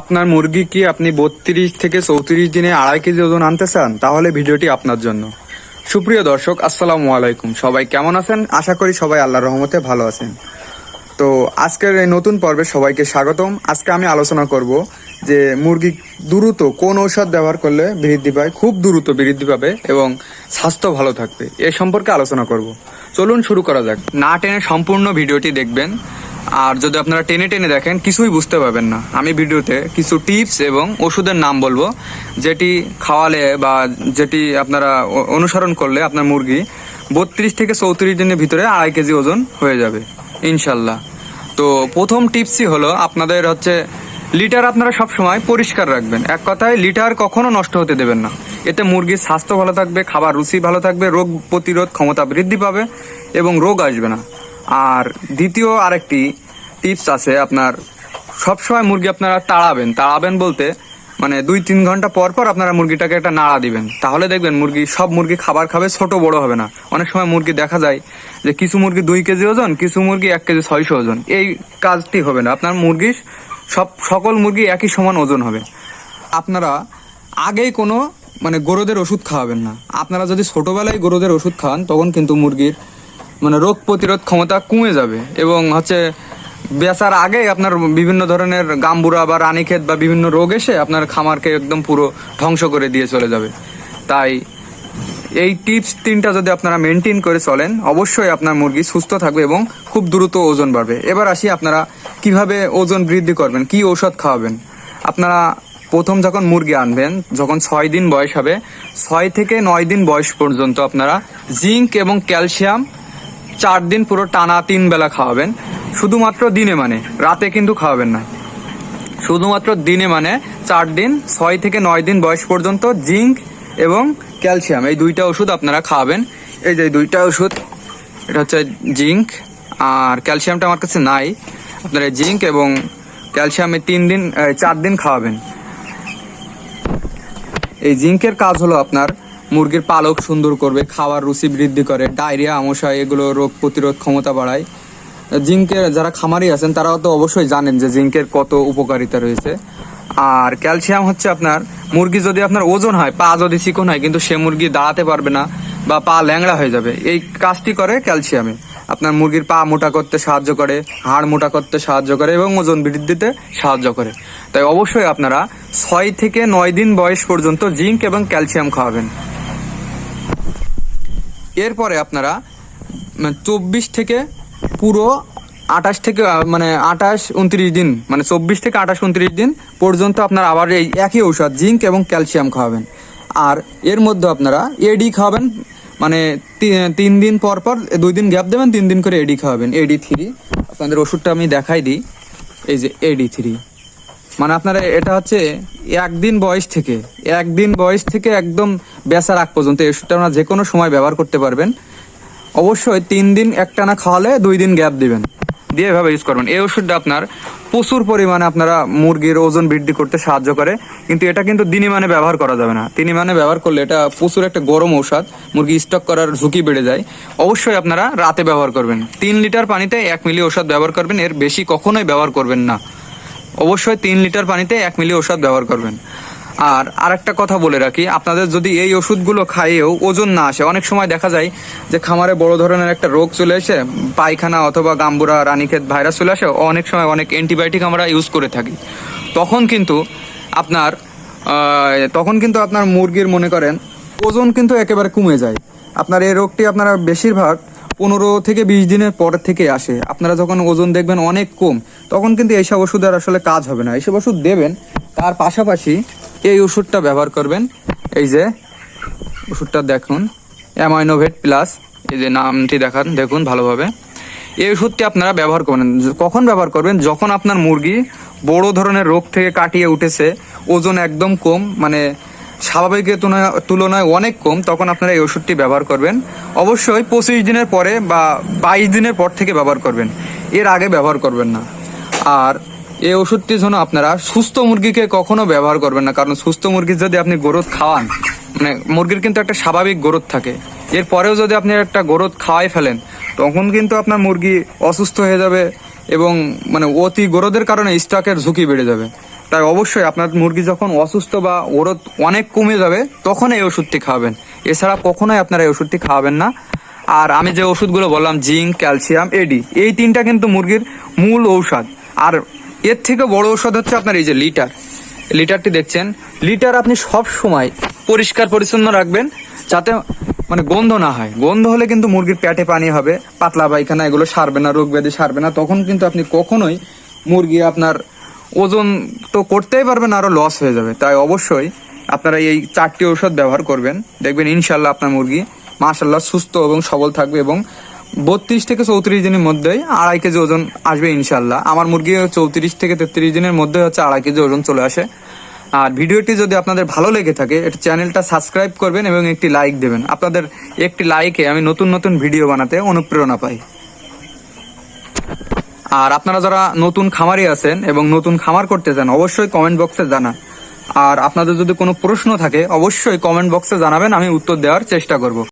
আপনার মুরগি কি আপনি বত্রিশ থেকে চৌত্রিশ দিনে আড়াই কেজি ওজন আনতে চান? তাহলে ভিডিওটি আপনার জন্য। সুপ্রিয় দর্শক, আসসালামু আলাইকুম। সবাই কেমন আছেন? আশা করি সবাই আল্লাহ রহমতে ভালো আছেন। তো আজকের এই নতুন পর্বে সবাইকে স্বাগতম। আজকে আমি আলোচনা করব যে মুরগি দ্রুত কোন ঔষধ ব্যবহার করলে বৃদ্ধি পায়, খুব দ্রুত বৃদ্ধি পাবে এবং স্বাস্থ্য ভালো থাকবে। এ সম্পর্কে আলোচনা করব। চলুন শুরু করা যাক। না টেনে সম্পূর্ণ ভিডিওটি দেখবেন। আর যদি আপনারা টেনে টেনে দেখেন, কিছুই বুঝতে পারবেন না। আমি ভিডিওতে কিছু টিপস এবং ওষুধের নাম বলব। যেটি খাওয়ালে বা যেটি আপনারা অনুসরণ করলে আপনার মুরগি বত্রিশ থেকে চৌত্রিশ দিনের ভিতরে আড়াই কেজি ওজন হয়ে যাবে, ইনশাল্লাহ। তো প্রথম টিপসই হলো আপনাদের হচ্ছে লিটার আপনারা সব সময় পরিষ্কার রাখবেন। এক কথায় লিটার কখনো নষ্ট হতে দেবেন না। এতে মুরগির স্বাস্থ্য ভালো থাকবে, খাবার রুচি ভালো থাকবে, রোগ প্রতিরোধ ক্ষমতা বৃদ্ধি পাবে এবং রোগ আসবে না। আর দ্বিতীয় আরেকটি টিপস আছে আপনার, সবসময় মুরগি আপনারা তাড়াবেন। তাড়াবেন বলতে মানে দুই তিন ঘণ্টা পর পর আপনারা মুরগিটাকে একটা নাড়া দিবেন। তাহলে দেখবেন মুরগি, সব মুরগি খাবার খাবে, ছোট বড় হবে না। অনেক সময় মুরগি দেখা যায় যে কিছু মুরগি দুই কেজি ওজন, কিছু মুরগি এক কেজি ছয়শো ওজন। এই কাজটি হবে না। আপনার মুরগি সব, সকল মুরগি একই সমান ওজন হবে। আপনারা আগেই কোনো মানে গরুদের ওষুধ খাওয়াবেন না। আপনারা যদি ছোটবেলায় গরুদের ওষুধ খাওয়ান তখন কিন্তু মুরগির মানে রোগ প্রতিরোধ ক্ষমতা কমে যাবে এবং হচ্ছে বেচার আগে আপনার বিভিন্ন ধরনের গাম্বুরা বা রানীক্ষেত বা বিভিন্ন রোগ এসে আপনার খামারকে একদম পুরো ধ্বংস করে দিয়ে চলে যাবে। তাই এই টিপস তিনটা যদি আপনারা মেনটেন করে চলেন, অবশ্যই আপনার মুরগি সুস্থ থাকবে এবং খুব দ্রুত ওজন বাড়বে। এবার আসি আপনারা কীভাবে ওজন বৃদ্ধি করবেন, কি ঔষধ খাওয়াবেন? আপনারা প্রথম যখন মুরগি আনবেন, যখন ছয় দিন বয়স হবে, ছয় থেকে নয় দিন বয়স পর্যন্ত আপনারা জিঙ্ক এবং ক্যালসিয়াম চার দিন পুরো টানা তিন বেলা খাওয়াবেন। শুধুমাত্র দিনে মানে রাতে কিন্তু খাওয়াবেন না। শুধুমাত্র দিনে মানে চার দিন, ছয় থেকে নয় দিন বয়স পর্যন্ত জিঙ্ক এবং ক্যালসিয়াম, এই দুইটা ওষুধ আপনারা খাওয়াবেন এই যে দুইটা ওষুধ, এটা হচ্ছে জিঙ্ক আর ক্যালসিয়ামটা আমার কাছে নাই। আপনারা জিঙ্ক এবং ক্যালসিয়ামে তিন দিন চার দিন খাওয়াবেন। এই জিঙ্কের কাজ হলো আপনার মুরগির পালক সুন্দর করবে, খাওয়ার রুচি বৃদ্ধি করে, ডায়রিয়া, আমশা, এগুলো রোগ প্রতিরোধ ক্ষমতা বাড়ায়। জিঙ্কের যারা খামারি আছেন, তারাও তো অবশ্যই জানেন যে জিঙ্কের কত উপকারিতা রয়েছে। আর ক্যালসিয়াম হচ্ছে আপনার, মুরগি যদি আপনার ওজন হয়, পা যদি চিকন হয়, কিন্তু সে মুরগি দাঁড়াতে পারবে না বা পা ল্যাংড়া হয়ে যাবে। এই কাজটি করে ক্যালসিয়ামে। আপনার মুরগির পা মোটা করতে সাহায্য করে, হাড় মোটা করতে সাহায্য করে এবং ওজন বৃদ্ধিতে সাহায্য করে। তাই অবশ্যই আপনারা ছয় থেকে নয় দিন বয়স পর্যন্ত জিঙ্ক এবং ক্যালসিয়াম খাওয়াবেন। এরপরে আপনারা চব্বিশ থেকে পুরো আঠাশ থেকে মানে আঠাশ উনত্রিশ দিন মানে চব্বিশ থেকে আঠাশ উনত্রিশ দিন পর্যন্ত আপনারা আবার এই একই ঔষধ, জিঙ্ক এবং ক্যালসিয়াম খাওয়াবেন। আর এর মধ্যে আপনারা এডি খাওয়াবেন মানে তিন দিন পর পর দুই দিন গ্যাপ দেবেন, তিন দিন করে এডি খাওয়াবেন। এডি থ্রি আপনাদের ওষুধটা আমি দেখাই দিই। এই যে এডি থ্রি মানে আপনারা, এটা হচ্ছে একদিন বয়স থেকে, একদিন বয়স থেকে একদম বেচার আগ পর্যন্ত এই ওষুধটা আপনারা যে কোনো সময় ব্যবহার করতে পারবেন। অবশ্যই তিন দিন একটানা খাওয়ালে দুই দিন গ্যাপ দিবেন। দিয়ে এভাবে ইউজ করবেন। এই ওষুধটা আপনার প্রচুর পরিমাণে আপনারা মুরগির ওজন বৃদ্ধি করতে সাহায্য করে, কিন্তু এটা কিন্তু দিনই মানে ব্যবহার করা যাবে না। তিনি মানে ব্যবহার করলে এটা প্রচুর একটা গরম ঔষধ, মুরগি স্টক করার ঝুঁকি বেড়ে যায়। অবশ্যই আপনারা রাতে ব্যবহার করবেন। তিন লিটার পানিতে এক মিলি ওষুধ ব্যবহার করবেন, এর বেশি কখনোই ব্যবহার করবেন না। অবশ্যই তিন লিটার পানিতে এক মিলি ওষুধ ব্যবহার করবেন। আর আরেকটা কথা বলে রাখি, আপনাদের যদি এই ওষুধগুলো খাইয়েও ওজন না আসে, অনেক সময় দেখা যায় যে খামারে বড় ধরনের একটা রোগ চলে এসে পায়খানা অথবা গাম্বুরা, রানীক্ষেত ভাইরাস চলে আসে, অনেক সময় অনেক অ্যান্টিবায়োটিক আমরা ইউজ করে থাকি। তখন কিন্তু আপনার তখন কিন্তু আপনার মুরগির মনে করেন ওজন কিন্তু একেবারে কমে যায়। আপনার এই রোগটি আপনারা বেশিরভাগ পনেরো থেকে বিশ দিনের পর থেকে আসে। আপনারা যখন ওজন দেখবেন অনেক কম, তখন কিন্তু এইসব ওষুধের আসলে কাজ হবে না। এইসব ওষুধ দেবেন, তার পাশাপাশি এই ওষুধটা ব্যবহার করবেন। এই যে, ওষুধটা দেখুন। অ্যামাইনোভেট প্লাস, এই যে নামটি দেখান, দেখুন ভালোভাবে। এই ওষুধটি আপনারা ব্যবহার করবেন। কখন ব্যবহার করবেন? যখন আপনার মুরগি বড় ধরনের রোগ থেকে কাটিয়ে উঠেছে, ওজন একদম কম মানে স্বাভাবিকের তুলনায়- অনেক কম, তখন আপনারা এই ওষুধটি ব্যবহার করবেন। অবশ্যই পঁচিশ দিনের পরে বা বাইশ দিনের পর থেকে ব্যবহার করবেন। এর আগে ব্যবহার করবেন না। আর এই ওষুধটির জন্য আপনারা সুস্থ মুরগিকে কখনো ব্যবহার করবেন না। কারণ সুস্থ মুরগির যদি আপনি গরুদ খাওয়ান মানে মুরগির কিন্তু একটা স্বাভাবিক গরুদ থাকে। এরপরেও যদি আপনি একটা গরুদ খাওয়াই ফেলেন, তখন কিন্তু আপনার মুরগি অসুস্থ হয়ে যাবে এবং মানে অতি গরদের কারণে স্টকের ঝুঁকি বেড়ে যাবে। তাই অবশ্যই আপনার মুরগি যখন অসুস্থ বা ওরত অনেক কমে যাবে, তখন এই ওষুধটি খাওয়াবেন। এছাড়া কখনোই আপনারা এই ওষুধটি খাওয়াবেন না। আর আমি যে ওষুধগুলো বললাম, জিঙ্ক, ক্যালসিয়াম, এডি, এই তিনটা কিন্তু মুরগির মূল ঔষধ। আর এর থেকে বড় ঔষধ হচ্ছে আপনার এই যে লিটার। লিটারটি দেখছেন। লিটার আপনি সব সময় পরিষ্কার, পরিচ্ছন্ন রাখবেন যাতে মানে গন্ধ না হয়। গন্ধ হলে কিন্তু মুরগির পেটে পানি হবে, পাতলা পায়খানা, এগুলো সারবে না, রোগ ব্যাধি সারবে না। তখন কিন্তু আপনি কখনোই মুরগি আপনার ওজন তো করতেই পারবেন, আরও লস হয়ে যাবে। তাই অবশ্যই আপনারা এই চারটি ঔষধ ব্যবহার করবেন। দেখবেন ইনশাল্লাহ আপনার মুরগি মাশাল্লাহ সুস্থ এবং সবল থাকবে এবং বত্রিশ থেকে চৌত্রিশ দিনের মধ্যেই আড়াই কেজি ওজন আসবে ইনশাল্লাহ আমার মুরগি চৌত্রিশ থেকে তেত্রিশ দিনের মধ্যে হচ্ছে আড়াই কেজি ওজন চলে আসে। আর ভিডিওটি যদি আপনাদের ভালো লেগে থাকে, এটা চ্যানেলটা সাবস্ক্রাইব করবেন এবং একটি লাইক দেবেন। আপনাদের একটি লাইকে আমি নতুন নতুন ভিডিও বানাতে অনুপ্রেরণা পাই। আর আপনারা যারা নতুন খামারি আছেন এবং নতুন খামার করতে চান, অবশ্যই কমেন্ট বক্সে জানান। আর আপনাদের যদি কোনো প্রশ্ন থাকে, অবশ্যই কমেন্ট বক্সে জানাবেন, আমি উত্তর দেওয়ার চেষ্টা করব।